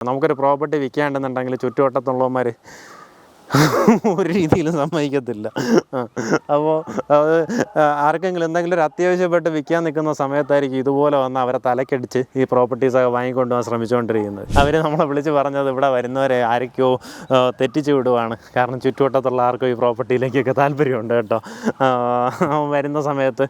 നമുക്കൊരു പ്രോപ്പർട്ടി വിൽക്കാണ്ടെന്നുണ്ടെങ്കിൽ ചുറ്റുവട്ടത്തുള്ളവന്മാർ ഒരു രീതിയിലും സമ്മതിക്കത്തില്ല. അപ്പോൾ ആർക്കെങ്കിലും എന്തെങ്കിലും ഒരു അത്യാവശ്യപ്പെട്ട് വിൽക്കാൻ നിൽക്കുന്ന സമയത്തായിരിക്കും ഇതുപോലെ വന്ന് അവരെ തലക്കടിച്ച് ഈ പ്രോപ്പർട്ടീസൊക്കെ വാങ്ങിക്കൊണ്ടുപോകാൻ ശ്രമിച്ചുകൊണ്ടിരിക്കുന്നത്. അവർ നമ്മളെ വിളിച്ച് പറഞ്ഞത് ഇവിടെ വരുന്നവരെ ആരൊക്കെയോ തെറ്റിച്ചു വിടുവാണ്. കാരണം ചുറ്റുവട്ടത്തുള്ള ആർക്കും ഈ പ്രോപ്പർട്ടിയിലേക്കൊക്കെ താല്പര്യമുണ്ട് കേട്ടോ. വരുന്ന സമയത്ത്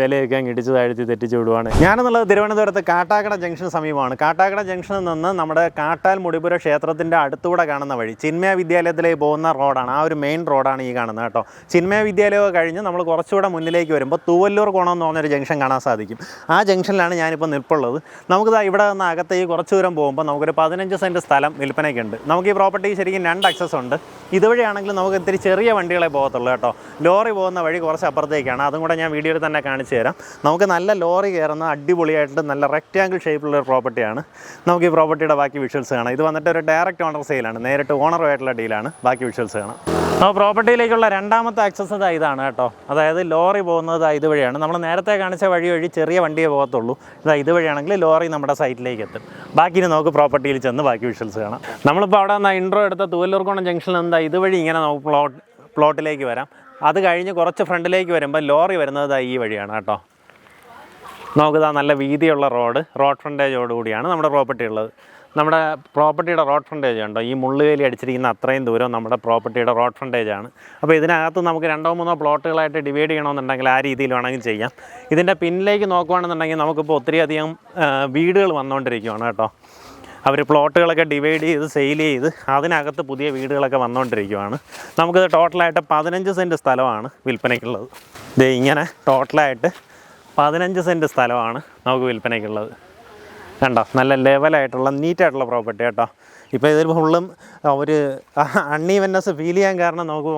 വിലയൊക്കെ അങ്ങ് ഇടിച്ച് താഴ്ത്തി തെറ്റിച്ച് വിടുവാണ്. ഞാനെന്നുള്ളത് തിരുവനന്തപുരത്ത് കാട്ടാക്കട ജംഗ്ഷൻ സമീപമാണ്. കാട്ടാക്കട ജംഗ്ഷനിൽ നിന്ന് നമ്മുടെ കാട്ടാൽ മുടിപുര ക്ഷേത്രത്തിന്റെ അടുത്തൂടെ കാണുന്ന വഴി ചിന്മയ വിദ്യാലയത്തിലേക്ക് പോകുന്ന റോഡാണ്. ആ ഒരു മെയിൻ റോഡാണ് ഈ കാണുന്നത് കേട്ടോ. ചിന്മയ വിദ്യാലയമൊക്കെ കഴിഞ്ഞ് നമ്മൾ കുറച്ചുകൂടെ മുന്നിലേക്ക് വരുമ്പോൾ തൂവല്ലൂർ കോണം എന്ന് പറഞ്ഞൊരു ജംഗ്ഷൻ കാണാൻ സാധിക്കും. ആ ജംഗ്ഷനിലാണ് ഞാനിപ്പോൾ നിൽപ്പുള്ളത്. നമുക്കിതാ ഇവിടെ നിന്ന് അകത്തേക്ക് കുറച്ച് ദൂരം പോകുമ്പോൾ നമുക്കൊരു പതിനഞ്ച് സെന്റ് സ്ഥലം വിൽപ്പനയ്ക്കുണ്ട്. നമുക്ക് ഈ പ്രോപ്പർട്ടി ശരിക്കും രണ്ട് അക്സസ് ഉണ്ട്. ഇതുവഴിയാണെങ്കിൽ നമുക്ക് ഇത്തിരി ചെറിയ വണ്ടികളെ പോകത്തുള്ളൂ കേട്ടോ. ലോറി പോകുന്ന വഴി കുറച്ച് അപ്പുറത്തേക്കാണ്. അതും കൂടെ ഞാൻ വീഡിയോയിൽ തന്നെ കാണിച്ചു തരാം. നമുക്ക് നല്ല ലോറി കയറുന്ന അടിപൊളിയായിട്ട് നല്ല റെക്റ്റാങ്കിൾ ഷേപ്പിലുള്ള ഒരു പ്രോപ്പർട്ടിയാണ് നമുക്ക് ഈ പ്രോപ്പർട്ടിയുടെ ബാക്കി വിഷ്വൽസ് കാണാം. ഇത് വന്നിട്ട് ഒരു ഡയറക്റ്റ് ഓണർ സെയിലാണ് നേരിട്ട് ഓണറുമായിട്ടുള്ള ഡീലാണ് ബാക്കി വിഷ്വൽസ് കാണാം അപ്പോൾ പ്രോപ്പർട്ടിയിലേക്കുള്ള രണ്ടാമത്തെ ആക്സസ് ഇതാ ഇതാണ് കേട്ടോ. അതായത് ലോറി പോകുന്നത് ഇതുവഴിയാണ്. നമ്മൾ നേരത്തെ കാണിച്ച വഴി വഴി ചെറിയ വണ്ടിയെ പോകത്തുള്ളൂ. ഇതാ ഇതുവഴിയാണെങ്കിൽ ലോറി നമ്മുടെ സൈറ്റിലേക്ക് എത്തും. ബാക്കി നമുക്ക് പ്രോപ്പർട്ടിയിൽ ചെന്ന് ബാക്കി വിഷ്വൽസ് കാണാം. നമ്മളിപ്പോൾ അവിടെ നിന്ന് ഇൻട്രോ എടുത്ത തൂവല്ലൂർക്കോണം ജംഗ്ഷനിൽ എന്താ ഇതുവഴി ഇങ്ങനെ നമുക്ക് പ്ലോട്ട് പ്ലോട്ടിലേക്ക് വരാം. അത് കഴിഞ്ഞ് കുറച്ച് ഫ്രണ്ടിലേക്ക് വരുമ്പോൾ ലോറി വരുന്നത് ഈ വഴിയാണ് കേട്ടോ. നമുക്കിതാ നല്ല വീതിയുള്ള റോഡ് റോഡ് ഫ്രണ്ടേജോടുകൂടിയാണ് നമ്മുടെ പ്രോപ്പർട്ടി ഉള്ളത്. നമ്മുടെ പ്രോപ്പർട്ടിയുടെ റോഡ് ഫ്രണ്ടേജ് ഉണ്ടോ? ഈ മുള്ളുവേലി അടിച്ചിരിക്കുന്ന അത്രയും ദൂരം നമ്മുടെ പ്രോപ്പർട്ടിയുടെ റോഡ് ഫ്രണ്ടേജ് ആണ്. അപ്പോൾ ഇതിനകത്ത് നമുക്ക് രണ്ടോ മൂന്നോ പ്ലോട്ടുകളായിട്ട് ഡിവൈഡ് ചെയ്യണമെന്നുണ്ടെങ്കിൽ ആ രീതിയിൽ വേണമെങ്കിൽ ചെയ്യാം. ഇതിന്റെ പിന്നിലേക്ക് നോക്കുകയാണെന്നുണ്ടെങ്കിൽ നമുക്കിപ്പോൾ ഒത്തിരിയധികം വീടുകൾ വന്നുകൊണ്ടിരിക്കുകയാണ് കേട്ടോ. അവർ പ്ലോട്ടുകളൊക്കെ ഡിവൈഡ് ചെയ്ത് സെയിൽ ചെയ്ത് അതിനകത്ത് പുതിയ വീടുകളൊക്കെ വന്നുകൊണ്ടിരിക്കുകയാണ് നമുക്കിത് ടോട്ടലായിട്ട് പതിനഞ്ച് സെന്റ് സ്ഥലമാണ് വിൽപ്പനയ്ക്കുള്ളത്. ഇത് ഇങ്ങനെ ടോട്ടലായിട്ട് പതിനഞ്ച് സെന്റ് സ്ഥലമാണ് നമുക്ക് വിൽപ്പനയ്ക്കുള്ളത്. കണ്ടോ നല്ല ലെവലായിട്ടുള്ള നീറ്റായിട്ടുള്ള പ്രോപ്പർട്ടി കേട്ടോ. ഇപ്പോൾ ഇതിൽ ഫുള്ളും ഒരു അണ്ണീവെന്നസ് ഫീൽ ചെയ്യാൻ കാരണം നമുക്ക്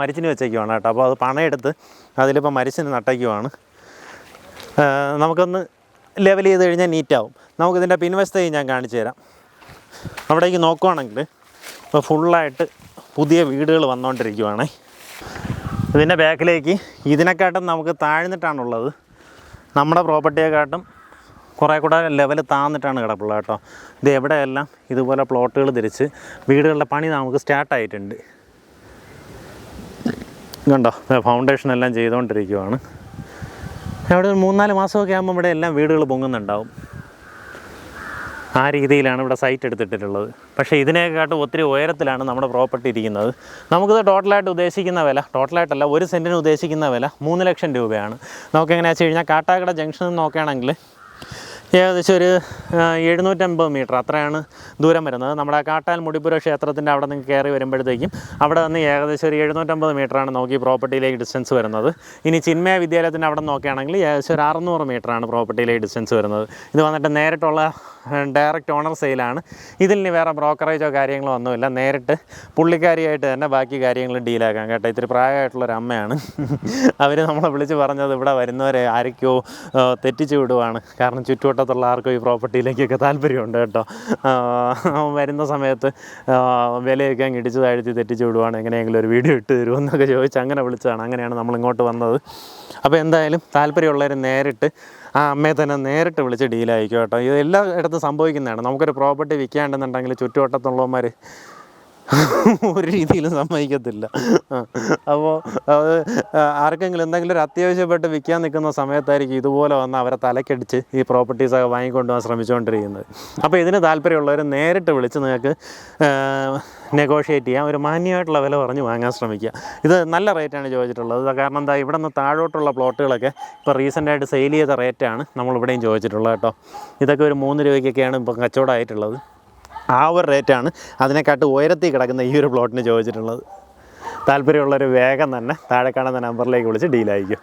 മരിച്ചിന് വെച്ചേക്കുവാണ് കേട്ടോ. അപ്പോൾ അത് പണയെടുത്ത് അതിലിപ്പോൾ മരിച്ചിന് നട്ടയ്ക്കുവാണ് ആ, നമുക്കൊന്ന് ലെവൽ ചെയ്ത് കഴിഞ്ഞാൽ നീറ്റാവും നമുക്കിതിന്റെ പിൻവശത്തെ ഞാൻ കാണിച്ചു തരാം. അവിടേക്ക് നോക്കുവാണെങ്കിൽ ഇപ്പോൾ ഫുള്ളായിട്ട് പുതിയ വീടുകൾ വന്നുകൊണ്ടിരിക്കുവാണേ ഇതിന്റെ ബാക്കിലേക്ക് ഇതിനെക്കാട്ടും നമുക്ക് താഴ്ന്നിട്ടാണുള്ളത്. നമ്മുടെ പ്രോപ്പർട്ടിയെക്കാട്ടും കുറേ കൂടെ ലെവൽ താന്നിട്ടാണ് കിടപ്പുള്ളത് കേട്ടോ. ഇത് എവിടെയെല്ലാം ഇതുപോലെ പ്ലോട്ടുകൾ തിരിച്ച് വീടുകളുടെ പണി നമുക്ക് സ്റ്റാർട്ടായിട്ടുണ്ട് കണ്ടോ? ഫൗണ്ടേഷൻ എല്ലാം ചെയ്തുകൊണ്ടിരിക്കുവാണ്. അവിടെ ഒരു മൂന്നാൽ മാസമൊക്കെ ആകുമ്പോൾ ഇവിടെ എല്ലാം വീടുകൾ പൊങ്ങുന്നുണ്ടാവും. ആ രീതിയിലാണ് ഇവിടെ സൈറ്റ് എടുത്തിട്ടുള്ളത്. പക്ഷേ ഇതിനെക്കാട്ടും ഒത്തിരി ഉയരത്തിലാണ് നമ്മുടെ പ്രോപ്പർട്ടി ഇരിക്കുന്നത്. നമുക്കിത് ടോട്ടലായിട്ട് ഉദ്ദേശിക്കുന്ന വില ടോട്ടലായിട്ടല്ല ഒരു സെന്റിന് ഉദ്ദേശിക്കുന്ന വില മൂന്ന് ലക്ഷം രൂപയാണ്. നമുക്ക് എങ്ങനെയാണെന്ന് വെച്ച് കഴിഞ്ഞാൽ കാട്ടാക്കട ജംഗ്ഷനിൽ നോക്കുകയാണെങ്കിൽ ഏകദേശം ഒരു എഴുന്നൂറ്റമ്പത് മീറ്റർ അത്രയാണ് ദൂരം വരുന്നത്. നമ്മുടെ കാട്ടാൽ മുടിപ്പുര ക്ഷേത്രത്തിന്റെ അവിടെ നിന്ന് കയറി വരുമ്പോഴത്തേക്കും അവിടെ നിന്ന് ഏകദേശം ഒരു എഴുന്നൂറ്റമ്പത് മീറ്ററാണ് നോക്കി പ്രോപ്പർട്ടിയിലേക്ക് ഡിസ്റ്റൻസ് വരുന്നത്. ഇനി ചിന്മയ വിദ്യാലയത്തിന്റെ അവിടെ നോക്കുകയാണെങ്കിൽ ഏകദേശം ഒരു അറുന്നൂറ് മീറ്ററാണ് പ്രോപ്പർട്ടിയിലേക്ക് ഡിസ്റ്റൻസ് വരുന്നത്. ഇത് വന്നിട്ട് നേരിട്ടുള്ള ഡയറക്റ്റ് ഓണർ സെയിലാണ്. ഇതിൽ ഇനി വേറെ ബ്രോക്കറേജോ കാര്യങ്ങളോ ഒന്നുമില്ല. നേരിട്ട് പുള്ളിക്കാരിയായിട്ട് തന്നെ ബാക്കി കാര്യങ്ങൾ ഡീലാക്കാം കേട്ടോ. ഇത്തിരി പ്രായമായിട്ടുള്ളൊരു അമ്മയാണ്. അവർ നമ്മളെ വിളിച്ച് പറഞ്ഞത് ഇവിടെ വരുന്നവരെ ആരൊക്കെയോ തെറ്റിച്ചു വിടുവാണ്. കാരണം ചുറ്റുവട്ടത്തുള്ള ആർക്കും ഈ പ്രോപ്പർട്ടിയിലേക്കൊക്കെ താല്പര്യമുണ്ട് കേട്ടോ. വരുന്ന സമയത്ത് വിലയൊക്കെ അങ്ങ് ഇടിച്ച് താഴ്ത്തി തെറ്റിച്ച് വിടുവാണ്. എങ്ങനെയെങ്കിലും ഒരു വീഡിയോ ഇട്ട് തരുമെന്നൊക്കെ ചോദിച്ച് അങ്ങനെ വിളിച്ചതാണ്. അങ്ങനെയാണ് നമ്മൾ ഇങ്ങോട്ട് വന്നത്. അപ്പോൾ എന്തായാലും താല്പര്യമുള്ളവർ നേരിട്ട് ആ അമ്മയെ തന്നെ നേരിട്ട് വിളിച്ച് ഡീലായിരിക്കും കേട്ടോ. ഇത് എല്ലാ ഇടത്തും സംഭവിക്കുന്നതാണ്. നമുക്കൊരു പ്രോപ്പർട്ടി വിൽക്കാണ്ടെന്നുണ്ടെങ്കിൽ ചുറ്റുവട്ടത്തുള്ളവന്മാർ ഒരു രീതിയിലും സമ്മതിക്കത്തില്ല. അപ്പോൾ അത് ആർക്കെങ്കിലും എന്തെങ്കിലും ഒരു അത്യാവശ്യപ്പെട്ട് വിൽക്കാൻ നിൽക്കുന്ന സമയത്തായിരിക്കും ഇതുപോലെ വന്ന് അവരെ തലക്കടിച്ച് ഈ പ്രോപ്പർട്ടീസൊക്കെ വാങ്ങിക്കൊണ്ടുപോകാൻ ശ്രമിച്ചുകൊണ്ടിരിക്കുന്നത്. അപ്പോൾ ഇതിന് താല്പര്യമുള്ളവർ നേരിട്ട് വിളിച്ച് നിങ്ങൾക്ക് നെഗോഷിയേറ്റ് ചെയ്യാം. ഒരു മാന്യമായിട്ടുള്ള വില പറഞ്ഞ് വാങ്ങാൻ ശ്രമിക്കുക. ഇത് നല്ല റേറ്റാണ് ചോദിച്ചിട്ടുള്ളത്. കാരണം എന്താ ഇവിടെ നിന്ന് താഴോട്ടുള്ള പ്ലോട്ടുകളൊക്കെ ഇപ്പോൾ റീസെന്റായിട്ട് സെയിൽ ചെയ്ത റേറ്റാണ് നമ്മളിവിടെയും ചോദിച്ചിട്ടുള്ളത് കേട്ടോ. ഇതൊക്കെ ഒരു മൂന്ന് രൂപയ്ക്കൊക്കെയാണ് ഇപ്പം കച്ചവടമായിട്ടുള്ളത്. ആ ഒരു റേറ്റാണ് അതിനെക്കാട്ട് ഉയരത്തിൽ കിടക്കുന്ന ഈ ഒരു പ്ലോട്ടിന് ചോദിച്ചിട്ടുള്ളത്. താല്പര്യമുള്ളൊരു വേഗം തന്നെ താഴെ കാണുന്ന നമ്പറിലേക്ക് വിളിച്ച് ഡീലായിരിക്കും